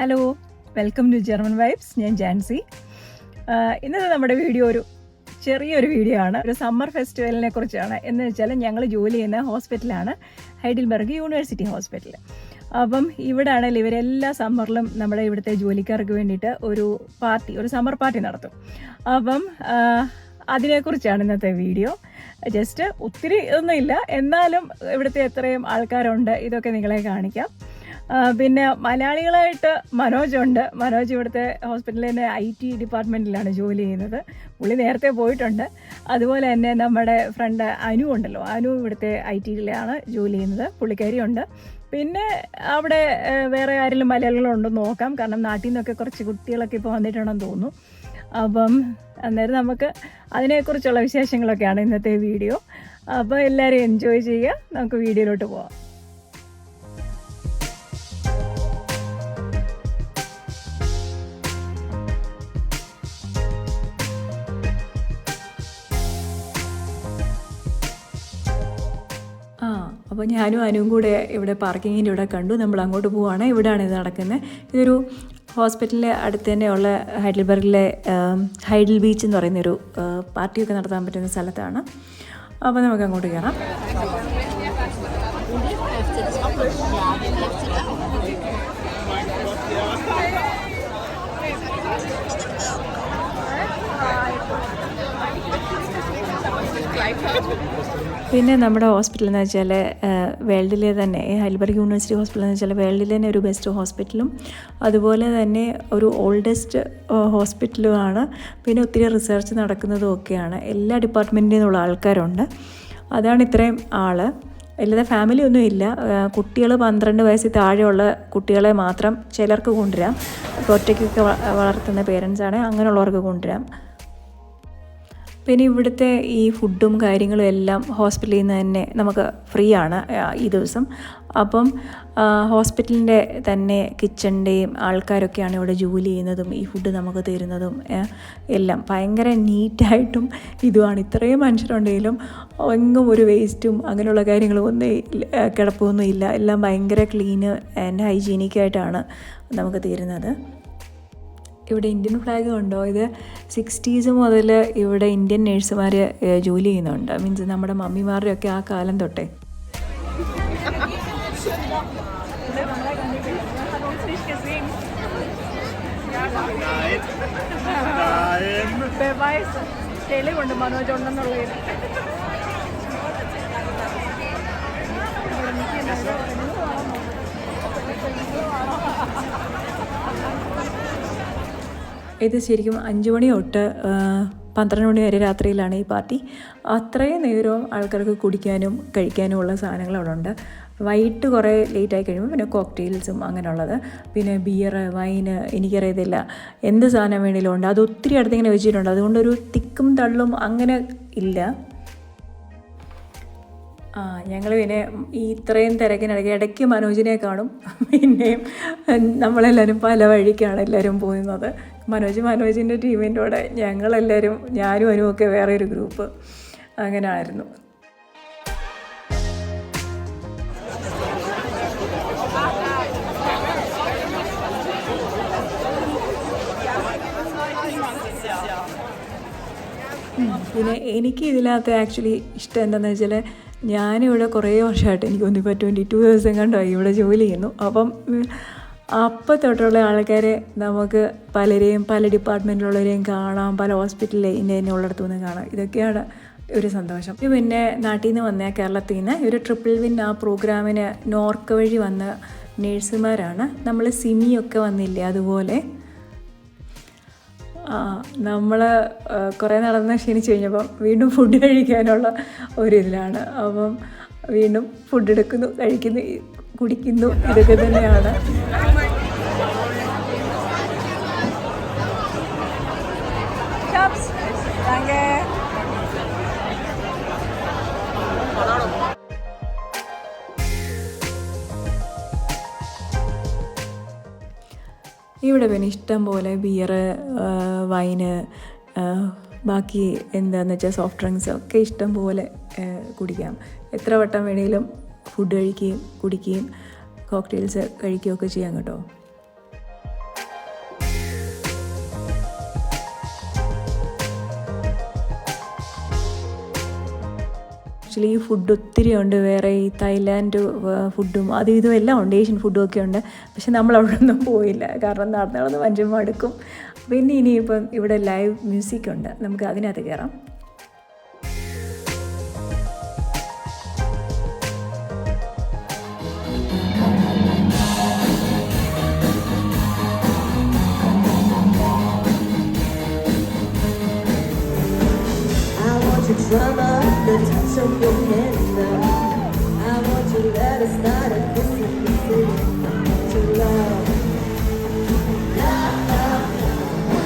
Hello welcome to German vibes ഞാൻ ജാൻസി. ഇന്നത്തെ നമ്മുടെ വീഡിയോ ഒരു ചെറിയൊരു വീഡിയോ ആണ്. ഒരു സമ്മർ ഫെസ്റ്റിവലിനെ കുറിച്ചാണ്. എന്ന് വെച്ചാൽ ഞങ്ങൾ ജോലി ചെയ്യുന്ന ഹോസ്പിറ്റലാണ് ഹൈഡിൽബർഗ് യൂണിവേഴ്സിറ്റി ഹോസ്പിറ്റൽ അപ്പം ഇവിടെ ആണെങ്കിൽ ഇവരെല്ലാ സമ്മറിലും നമ്മുടെ ഇവിടുത്തെ ജോലിക്കാർക്ക് വേണ്ടിയിട്ട് ഒരു പാർട്ടി ഒരു സമ്മർ പാർട്ടി നടത്തും. അപ്പം അതിനെക്കുറിച്ചാണ് ഇന്നത്തെ വീഡിയോ. ജസ്റ്റ് ഒത്തിരി ഒന്നുമില്ല. എന്നാലും ഇവിടുത്തെ എത്രയും ആൾക്കാരുണ്ട്. ഇതൊക്കെ നിങ്ങളെ കാണിക്കാം. പിന്നെ മലയാളികളായിട്ട് മനോജുണ്ട്. മനോജ് ഇവിടുത്തെ ഹോസ്പിറ്റലിൽ തന്നെ ഐ ടി ഡിപ്പാർട്ട്മെന്റിലാണ് ജോലി ചെയ്യുന്നത്. പുള്ളി നേരത്തെ പോയിട്ടുണ്ട്. അതുപോലെ തന്നെ നമ്മുടെ ഫ്രണ്ട് അനു ഉണ്ടല്ലോ. അനു ഇവിടുത്തെ ഐ ടിയിലാണ് ജോലി ചെയ്യുന്നത്. പുള്ളിക്കാരിയുണ്ട്. പിന്നെ അവിടെ വേറെ ആരെങ്കിലും മലയാളികളുണ്ടെന്ന് നോക്കാം. കാരണം നാട്ടിൽ നിന്നൊക്കെ കുറച്ച് കുട്ടികളൊക്കെ ഇപ്പോൾ വന്നിട്ടുണ്ടെന്ന് തോന്നുന്നു. അപ്പം അന്നേരം നമുക്ക് അതിനെക്കുറിച്ചുള്ള വിശേഷങ്ങളൊക്കെയാണ് ഇന്നത്തെ വീഡിയോ. അപ്പോൾ എല്ലാവരും എൻജോയ് ചെയ്യുക. നമുക്ക് വീഡിയോയിലോട്ട് പോവാം. അപ്പോൾ ഞാനും അനുവും കൂടെ ഇവിടെ പാർക്കിങ്ങിന്റെ ഇവിടെ കണ്ടു. നമ്മൾ അങ്ങോട്ട് പോവുകയാണ് ഇവിടെയാണ് ഇത് നടക്കുന്നത്. ഇതൊരു ഹോസ്പിറ്റലിലെ അടുത്ത് തന്നെയുള്ള ഹൈഡൽബർഗിലെ ഹൈഡൽ ബീച്ച് എന്ന് പറയുന്നൊരു പാർട്ടിയൊക്കെ നടത്താൻ പറ്റുന്ന സ്ഥലത്താണ്. അപ്പോൾ നമുക്ക് അങ്ങോട്ട് കയറാം. പിന്നെ നമ്മുടെ ഹോസ്പിറ്റൽ എന്ന് വെച്ചാൽ വേൾഡിലെ തന്നെ ഹൈൽബർഗ് യൂണിവേഴ്സിറ്റി ഹോസ്പിറ്റൽ എന്ന് വെച്ചാൽ വേൾഡിലെ തന്നെ ഒരു ബെസ്റ്റ് ഹോസ്പിറ്റലും അതുപോലെ തന്നെ ഒരു ഓൾഡസ്റ്റ് ഹോസ്പിറ്റലുമാണ്. പിന്നെ ഒത്തിരി റിസർച്ച് നടക്കുന്നതും ഒക്കെയാണ്. എല്ലാ ഡിപ്പാർട്ട്മെന്റിൽ നിന്നുള്ള ആൾക്കാരുണ്ട്. അതാണ് ഇത്രയും ആൾ അല്ലാതെ ഫാമിലി ഒന്നും ഇല്ല. കുട്ടികൾ പന്ത്രണ്ട് വയസ്സിൽ താഴെയുള്ള കുട്ടികളെ മാത്രം ചിലർക്ക് കൊണ്ടുവരാം. ഇപ്പോൾ ഒറ്റയ്ക്കൊക്കെ വളർത്തുന്ന പേരൻസാണ് അങ്ങനെയുള്ളവർക്ക് കൊണ്ടുവരാം. പിന്നെ ഇവിടുത്തെ ഈ ഫുഡും കാര്യങ്ങളും എല്ലാം ഹോസ്പിറ്റലിൽ നിന്ന് തന്നെ നമുക്ക് ഫ്രീ ആണ് ഈ ദിവസം. അപ്പം ഹോസ്പിറ്റലിന്റെ തന്നെ കിച്ചണിന്റെയും ആൾക്കാരൊക്കെയാണ് ഇവിടെ ജോലി ചെയ്യുന്നതും ഈ ഫുഡ് നമുക്ക് തരുന്നതും എല്ലാം ഭയങ്കര നീറ്റായിട്ടും ഇതുമാണ്. ഇത്രയും മനുഷ്യരുണ്ടെങ്കിലും എങ്ങും ഒരു വേസ്റ്റും അങ്ങനെയുള്ള കാര്യങ്ങളും ഒന്നും ഇല്ല- കിടപ്പൊന്നും ഇല്ല എല്ലാം ഭയങ്കര ക്ലീന് ആൻഡ് ഹൈജീനിക്കായിട്ടാണ് നമുക്ക് തരുന്നത്. ഇവിടെ ഇന്ത്യൻ ഫ്ലാഗ് ഉണ്ടോ? ഇത് സിക്സ്റ്റീസ് മുതൽ ഇവിടെ ഇന്ത്യൻ നേഴ്സുമാർ ജോലി ചെയ്യുന്നുണ്ട്. മീൻസ് നമ്മുടെ മമ്മിമാരുടെ ഒക്കെ ആ കാലം തൊട്ടേ. തെളിവുണ്ട് മനോജ് ഉണ്ടെന്നുള്ളത്. ഇത് ശരിക്കും അഞ്ച് മണി തൊട്ട് പന്ത്രണ്ട് മണി വരെ രാത്രിയിലാണ് ഈ പാർട്ടി. അത്രയും നേരവും ആൾക്കാർക്ക് കുടിക്കാനും കഴിക്കാനും ഉള്ള സാധനങ്ങൾ അവിടെ ഉണ്ട് വൈകിട്ട് കുറേ ലേറ്റായി കഴിയുമ്പോൾ പിന്നെ കോക്ടെയിൽസും അങ്ങനെയുള്ളത്. പിന്നെ ബിയർ വൈന് എനിക്കറിയത്തില്ല എന്ത് സാധനം വേണേലും ഉണ്ട്. അത് ഒത്തിരി അടുത്ത് ഇങ്ങനെ വെച്ചിട്ടുണ്ട് അതുകൊണ്ടൊരു തിക്കും തള്ളും അങ്ങനെ ഇല്ല. ആ ഞങ്ങൾ പിന്നെ ഈ ഇത്രയും തിരക്കിനിടയ്ക്ക് ഇടയ്ക്ക് മനോജിനെ കാണും. പിന്നെയും നമ്മളെല്ലാവരും പല വഴിക്കാണ് എല്ലാവരും പോകുന്നത്. മനോജ് മനോജിന്റെ ടീമിന്റെ കൂടെ ഞങ്ങളെല്ലാവരും ഞാനും അനുമൊക്കെ വേറെ ഒരു ഗ്രൂപ്പ് അങ്ങനെ ആയിരുന്നു. പിന്നെ എനിക്ക് ഇതിനകത്ത് ആക്ച്വലി ഇഷ്ടം എന്താണെന്ന് വെച്ചാൽ ഞാനിവിടെ കുറേ വർഷമായിട്ട് എനിക്ക് ഒന്നിപ്പോൾ ട്വന്റി ടു ദിവസം കണ്ടായി ഇവിടെ ജോലി ചെയ്യുന്നു അപ്പം അപ്പം തൊട്ടുള്ള ആൾക്കാരെ നമുക്ക് പലരെയും പല ഡിപ്പാർട്ട്മെന്റിലുള്ളവരെയും കാണാം പല ഹോസ്പിറ്റലിലെ ഇന്ന ഇന്ന ഉള്ളിടത്തു നിന്ന് കാണാം. ഇതൊക്കെയാണ് ഒരു സന്തോഷം. ഇത് പിന്നെ നാട്ടിൽ നിന്ന് വന്ന കേരളത്തിൽ നിന്ന് ഒരു ട്രിപ്പിൾ വിൻ ആ പ്രോഗ്രാമിന് നോർക്ക് വഴി വന്ന നേഴ്സുമാരാണ് നമ്മൾ സിമിയൊക്കെ വന്നില്ലേ അതുപോലെ. നമ്മൾ കുറേ നടന്ന് ക്ഷീണിച്ച് കഴിഞ്ഞപ്പം വീണ്ടും ഫുഡ് കഴിക്കാനുള്ള ഒരിതിലാണ്. അപ്പം വീണ്ടും ഫുഡ് എടുക്കുന്നു കഴിക്കുന്നു കുടിക്കുന്നു ഇതൊക്കെ തന്നെയാണ്. ഇവിടെ പിന്നെ ഇഷ്ടം പോലെ ബിയർ വൈന് ബാക്കി എന്താണെന്ന് വെച്ചാൽ സോഫ്റ്റ് ഡ്രിങ്ക്സ് ഒക്കെ ഇഷ്ടം പോലെ കുടിക്കാം. എത്ര വട്ടം വേണേലും ഫുഡ് കഴിക്കുകയും കുടിക്കുകയും കോക്ടെയിൽസ് കഴിക്കുകയൊക്കെ ചെയ്യാം കേട്ടോ. ആക്ച്വലി ഈ ഫുഡ് ഒത്തിരി ഉണ്ട്. വേറെ ഈ തായ്ലാൻഡ് ഫുഡും അതും ഇതും എല്ലാം ഉണ്ട്. ഏഷ്യൻ ഫുഡും ഒക്കെ ഉണ്ട്. പക്ഷെ നമ്മൾ അവിടെ ഒന്നും പോയില്ല. കാരണം നടന്ന് നടന്ന് മനുഷ്യൻ മടുക്കും. പിന്നെ ഇനിയിപ്പം ഇവിടെ ലൈവ് മ്യൂസിക് ഉണ്ട്. നമുക്ക് അതിനകത്ത് കയറാം drama, the touch of your hand now. I want you let us start a kissing, kissing, to love. Love, love,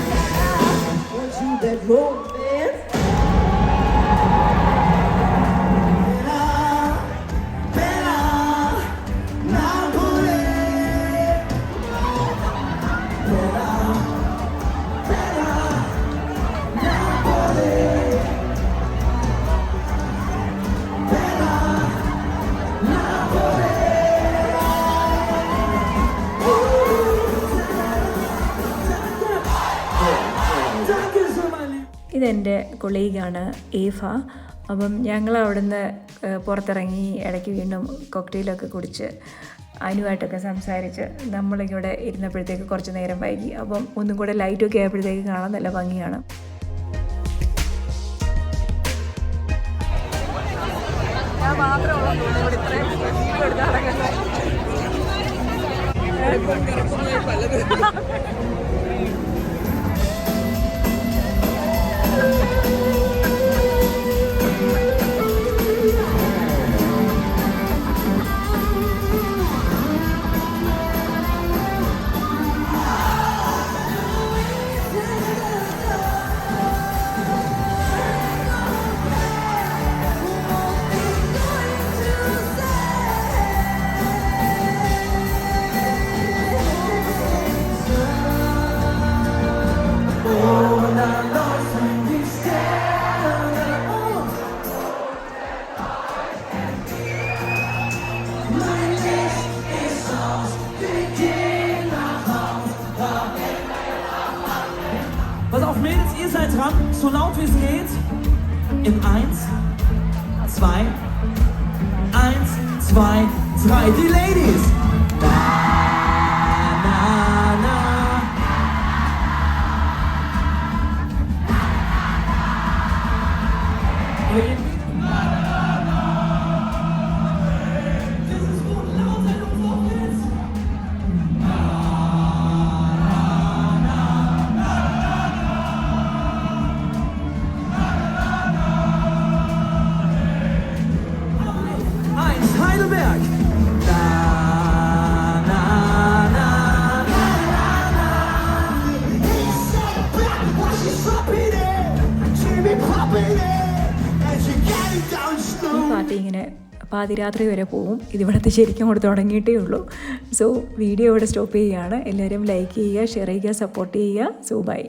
love. Want you that romance? ഇതെന്റെ കൊളീഗാണ് ഏഫ. അപ്പം ഞങ്ങൾ അവിടുന്ന് പുറത്തിറങ്ങി ഇടയ്ക്ക് വീണ്ടും കോക്ടെയിലൊക്കെ കുടിച്ച് അനുവായിട്ടൊക്കെ സംസാരിച്ച് നമ്മളിവിടെ ഇരുന്നപ്പോഴത്തേക്ക് കുറച്ച് നേരം വൈകി. അപ്പം ഒന്നും കൂടെ ലൈറ്റൊക്കെ ആയപ്പോഴത്തേക്ക് കാണാൻ നല്ല ഭംഗിയാണ്. Pass seid dran, so laut wie es geht. In eins, zwei, eins, zwei, drei. Die Ladies. ഈ ഇങ്ങനെ പാതിരാത്രി വരെ പോവും. ഇതിവിടുത്തെ ശരിക്കും കൊടുത്ത് തുടങ്ങിയിട്ടേ ഉള്ളൂ. സോ വീഡിയോ ഇവിടെ സ്റ്റോപ്പ് ചെയ്യുകയാണ്. എല്ലാവരും ലൈക്ക് ചെയ്യുക ഷെയർ ചെയ്യുക സപ്പോർട്ട് ചെയ്യുക. So by